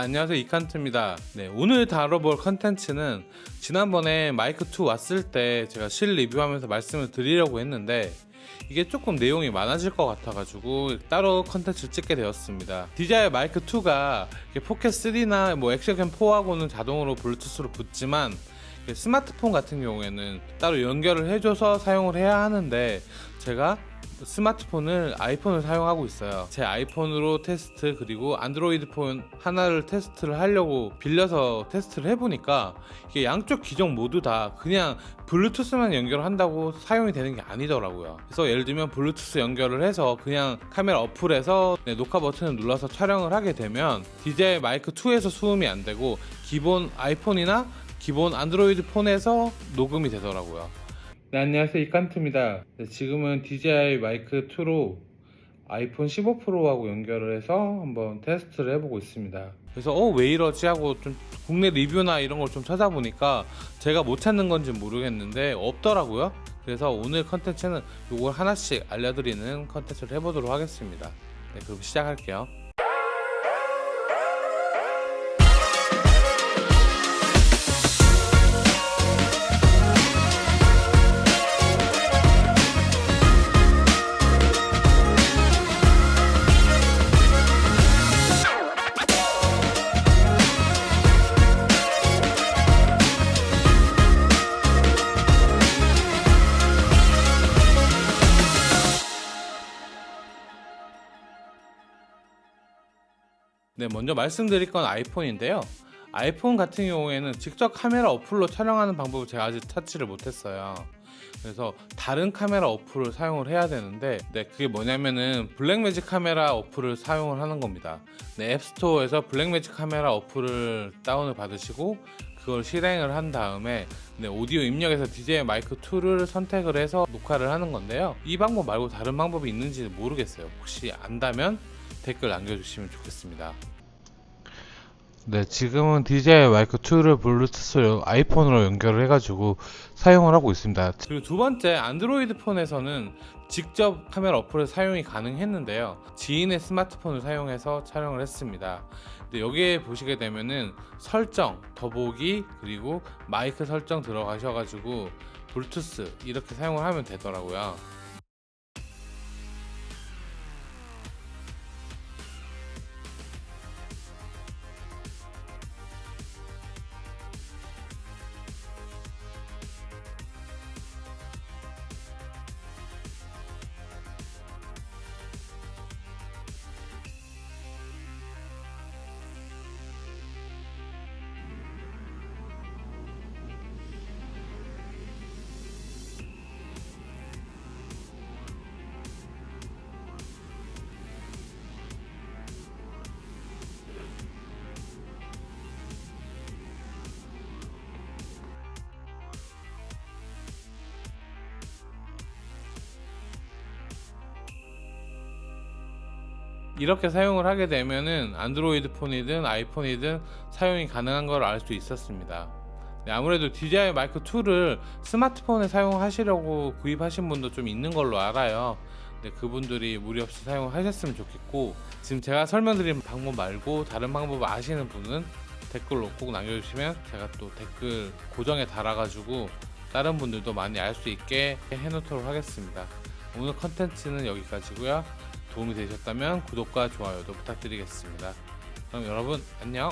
안녕하세요 이칸트입니다. 네, 오늘 다뤄볼 컨텐츠는 지난번에 마이크 2 왔을 때 제가 실 리뷰하면서 말씀을 드리려고 했는데 이게 조금 내용이 많아질 것 같아가지고 따로 컨텐츠를 찍게 되었습니다. DJI 마이크 2가 포켓 3나 뭐 액션캠 4하고는 자동으로 블루투스로 붙지만 스마트폰 같은 경우에는 따로 연결을 해줘서 사용을 해야 하는데 제가 스마트폰을 아이폰을 사용하고 있어요. 제 아이폰으로 테스트 그리고 안드로이드 폰 하나를 테스트를 하려고 빌려서 테스트를 해보니까 이게 양쪽 기종 모두 다 그냥 블루투스만 연결한다고 사용이 되는 게 아니더라고요. 그래서 예를 들면 블루투스 연결을 해서 그냥 카메라 어플에서 네, 녹화 버튼을 눌러서 촬영을 하게 되면 DJI 마이크 2에서 수음이 안 되고 기본 아이폰이나 기본 안드로이드 폰에서 녹음이 되더라고요. 네, 안녕하세요. 이칸트입니다. 네, 지금은 DJI 마이크 2로 아이폰 15 프로하고 연결을 해서 한번 테스트를 해보고 있습니다. 그래서 어 왜 이러지 하고 좀 국내 리뷰나 이런 걸 좀 찾아보니까 제가 못 찾는 건지 모르겠는데 없더라고요. 그래서 오늘 컨텐츠는 이걸 하나씩 알려드리는 컨텐츠를 해보도록 하겠습니다. 네, 그럼 시작할게요. 네, 먼저 말씀드릴 건 아이폰인데요. 아이폰 같은 경우에는 직접 카메라 어플로 촬영하는 방법을 제가 아직 찾지를 못했어요. 그래서 다른 카메라 어플을 사용을 해야 되는데, 네, 그게 뭐냐면은 블랙매직 카메라 어플을 사용을 하는 겁니다. 네, 앱스토어에서 블랙매직 카메라 어플을 다운을 받으시고 그걸 실행을 한 다음에 네, 오디오 입력에서 DJI 마이크 2를 선택을 해서 녹화를 하는 건데요. 이 방법 말고 다른 방법이 있는지 모르겠어요. 혹시 안다면 댓글 남겨주시면 좋겠습니다. 네, 지금은 DJI 마이크 2를 블루투스로 아이폰으로 연결을 해가지고 사용을 하고 있습니다. 그리고 두 번째 안드로이드 폰에서는 직접 카메라 어플을 사용이 가능했는데요. 지인의 스마트폰을 사용해서 촬영을 했습니다. 근데 여기에 보시게 되면은 설정, 더보기 그리고 마이크 설정 들어가셔가지고 블루투스 이렇게 사용을 하면 되더라고요. 이렇게 사용을 하게 되면은 안드로이드 폰이든 아이폰이든 사용이 가능한 걸 알 수 있었습니다. 네, 아무래도 DJI 마이크 2를 스마트폰에 사용하시려고 구입하신 분도 좀 있는 걸로 알아요. 네, 그분들이 무리 없이 사용하셨으면 좋겠고 지금 제가 설명드린 방법 말고 다른 방법 아시는 분은 댓글로 꼭 남겨주시면 제가 또 댓글 고정에 달아가지고 다른 분들도 많이 알 수 있게 해놓도록 하겠습니다. 오늘 컨텐츠는 여기까지고요. 도움이 되셨다면 구독과 좋아요도 부탁드리겠습니다. 그럼 여러분 안녕.